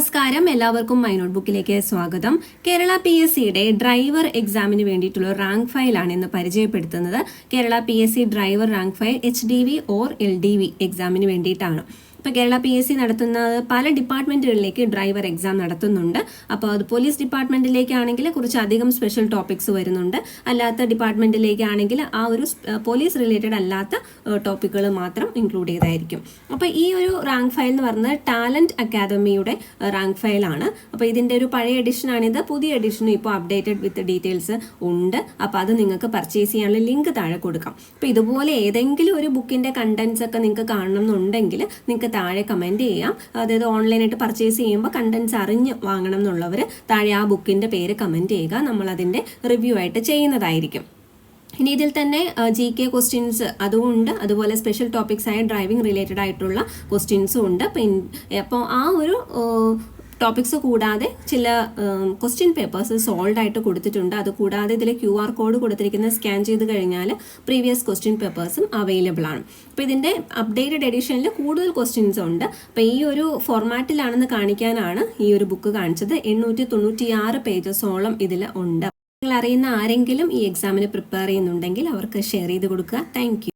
നമസ്കാരം. എല്ലാവർക്കും my note ബുക്കിലേക്ക് സ്വാഗതം. കേരള പി എസ് സിയുടെ ഡ്രൈവർ എക്സാമിന് വേണ്ടിയിട്ടുള്ള റാങ്ക് ഫയലാണ് ഇന്ന് പരിചയപ്പെടുത്തുന്നത്. Kerala P S C driver rank file H D V or L D V എക്സാമിന് വേണ്ടിയിട്ടാണ്. ഇപ്പോൾ കേരള പി എസ് സി നടത്തുന്നത് പല ഡിപ്പാർട്ട്മെന്റുകളിലേക്ക് ഡ്രൈവർ എക്സാം നടത്തുന്നുണ്ട്. അപ്പോൾ അത് പോലീസ് ഡിപ്പാർട്ട്മെന്റിലേക്കാണെങ്കിൽ കുറച്ചധികം സ്പെഷ്യൽ ടോപ്പിക്സ് വരുന്നുണ്ട്. അല്ലാത്ത ഡിപ്പാർട്ട്മെന്റിലേക്കാണെങ്കിൽ ആ ഒരു പോലീസ് റിലേറ്റഡ് അല്ലാത്ത ടോപ്പിക്കുകൾ മാത്രം ഇൻക്ലൂഡ് ചെയ്തായിരിക്കും. അപ്പോൾ ഈ ഒരു റാങ്ക് ഫയൽ എന്ന് പറയുന്നത് ടാലന്റ് അക്കാദമിയുടെ റാങ്ക് ഫയലാണ് അപ്പോൾ ഇതിന്റെ ഒരു പഴയ എഡിഷനാണിത് പുതിയ എഡിഷനും ഇപ്പോൾ അപ്ഡേറ്റഡ് വിത്ത് ഡീറ്റെയിൽസ് ഉണ്ട്. അപ്പോൾ അത് നിങ്ങൾക്ക് പർച്ചേസ് ചെയ്യാനുള്ള ലിങ്ക് താഴെ കൊടുക്കാം. അപ്പോൾ ഇതുപോലെ ഏതെങ്കിലും ഒരു ബുക്കിന്റെ കണ്ടൻസ് ഒക്കെ നിങ്ങൾക്ക് കാണണം എന്നുണ്ടെങ്കിൽ നിങ്ങൾക്ക് താഴെ കമന്റ് ചെയ്യാം. അതായത് ഓൺലൈനായിട്ട് പർച്ചേസ് ചെയ്യുമ്പോൾ കണ്ടൻസ് അറിഞ്ഞ് വാങ്ങണം എന്നുള്ളവർ താഴെ ആ ബുക്കിന്റെ പേര് കമന്റ് ചെയ്യുക. നമ്മൾ അതിന്റെ റിവ്യൂ ആയിട്ട് ചെയ്യുന്നതായിരിക്കും. ഇനി ഇതിൽ തന്നെ ജി കെ ക്വസ്റ്റ്യൻസ് അതുമുണ്ട് അതുപോലെ സ്പെഷ്യൽ ടോപ്പിക്സ് ആയ ഡ്രൈവിംഗ് റിലേറ്റഡ് ആയിട്ടുള്ള ക്വസ്റ്റ്യൻസും ഉണ്ട്. അപ്പോൾ ആ ഒരു ടോപ്പിക്സ് കൂടാതെ ചില ക്വസ്റ്റ്യൻ പേപ്പേഴ്സ് സോൾഡ് ആയിട്ട് കൊടുത്തിട്ടുണ്ട്. അത് കൂടാതെ ഇതിൽ ക്യു ആർ കോഡ് കൊടുത്തിരിക്കുന്ന സ്കാൻ ചെയ്ത് കഴിഞ്ഞാൽ പ്രീവിയസ് ക്വസ്റ്റ്യൻ പേപ്പേഴ്സും അവൈലബിൾ ആണ്. അപ്പോൾ ഇതിന്റെ അപ്ഡേറ്റഡ് എഡിഷനിൽ കൂടുതൽ ക്വസ്റ്റ്യൻസ് ഉണ്ട്. അപ്പോൾ ഈ ഒരു ഫോർമാറ്റിലാണെന്ന് കാണിക്കാനാണ് ഈ ഒരു ബുക്ക് കാണിച്ചത്. എണ്ണൂറ്റി തൊണ്ണൂറ്റിയാറ് പേജസോളം ഇതിൽ ഉണ്ട്. നിങ്ങൾ അറിയുന്ന ആരെങ്കിലും ഈ എക്സാമിന് പ്രിപ്പയർ ചെയ്യുന്നുണ്ടെങ്കിൽ അവർക്ക് ഷെയർ ചെയ്ത് കൊടുക്കുക. താങ്ക്